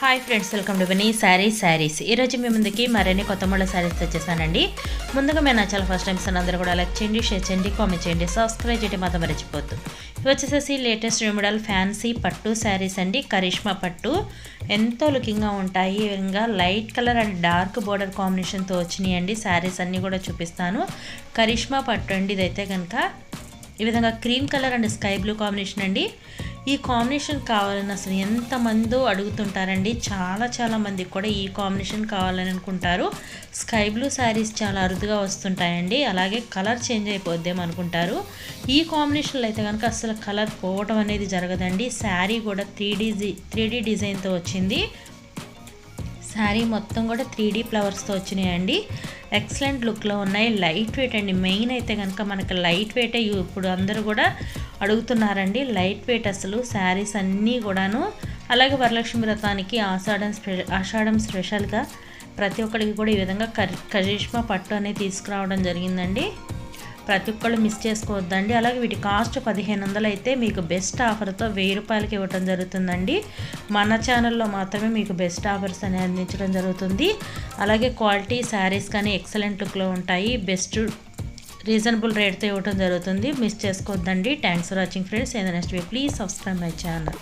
Hi friends welcome to Vini sarees sarees ఈరోజు మీ ముందుకి మరిన్ని కొత్త మళ్ళీ శారీస్ తెచ్చేసానండి. ముందుగా మేము నచ్చాలి ఫస్ట్ టైమ్స్ అందరూ కూడా లైక్ చేయండి షేర్ చేయండి కామెంట్ చేయండి సబ్స్క్రైబ్ చేయడం మాత్రం మర్చిపోద్దు ఇవి వచ్చేసేసి లేటెస్ట్ మోడల్ ఫ్యాన్సీ పట్టు శారీస్ అండి. కరిష్మా పట్టు. ఎంతో లుకింగ్గా ఉంటాయి. ఇంకా light colour and dark border కాంబినేషన్తో వచ్చినాయి అండి శారీస్ అన్నీ కూడా చూపిస్తాను. కరిష్మా పట్టు అండి ఇదైతే కనుక. ఈ విధంగా cream colour and sky blue combination అండి. ఈ కాంబినేషన్ కావాలని అసలు ఎంతమందో అడుగుతుంటారండి. చాలా చాలా మందికి కూడా ఈ కాంబినేషన్ కావాలని అనుకుంటారు. స్కై బ్లూ శారీస్ చాలా అరుదుగా వస్తుంటాయండి. అలాగే కలర్ చేంజ్ అయిపోద్దేమో అనుకుంటారు. ఈ కాంబినేషన్లో అయితే కనుక అసలు కలర్ పోవటం అనేది జరగదండి. శారీ కూడా త్రీ డీ త్రీ డీ డిజైన్తో వచ్చింది. శారీ మొత్తం కూడా త్రీ డీ ఫ్లవర్స్తో వచ్చినాయండి. ఎక్సలెంట్ లుక్లో ఉన్నాయి. లైట్ వెయిట్ అండి. మెయిన్ అయితే కనుక మనకి లైట్ వెయిటే. ఇప్పుడు అందరూ కూడా అడుగుతున్నారండి. లైట్ వెయిట్ అసలు శారీస్ అన్నీ కూడాను. అలాగే వరలక్ష్మి వ్రతానికి ఆషాఢం స్పె ఆషాఢం స్పెషల్గా ప్రతి ఒక్కరికి కూడా ఈ విధంగా కరిష్మా పట్టు అనేది తీసుకురావడం జరిగిందండి. ప్రతి ఒక్కళ్ళు మిస్ చేసుకోవద్దండి. అలాగే వీటి కాస్ట్ పదిహేను వందలు అయితే మీకు బెస్ట్ ఆఫర్తో వెయ్యి రూపాయలకి ఇవ్వడం జరుగుతుందండి. మన ఛానల్లో మాత్రమే మీకు బెస్ట్ ఆఫర్స్ అని అందించడం జరుగుతుంది. అలాగే క్వాలిటీ శారీస్ కానీ ఎక్సలెంట్ లుక్లో ఉంటాయి. బెస్ట్ రీజనబుల్ రేట్తో ఇవ్వడం జరుగుతుంది. మిస్ చేసుకోవద్దండి థ్యాంక్స్ ఫర్ వాచింగ్ ఫ్రెండ్స్. ఏదైనా next week please subscribe my channel